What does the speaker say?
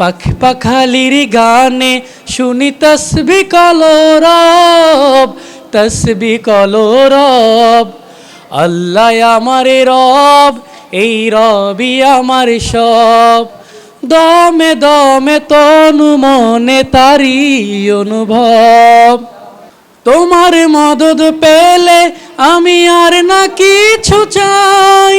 পাখ পাখালির গানে শুনি তসবি কলরব তসবি কলরব আল্লাহ আমারে রব, এই রবি আমার সব। দমে দমে তনু মনে তারি অনুভব। তোমার মদত পেলে আমি আর না কিছু চাই।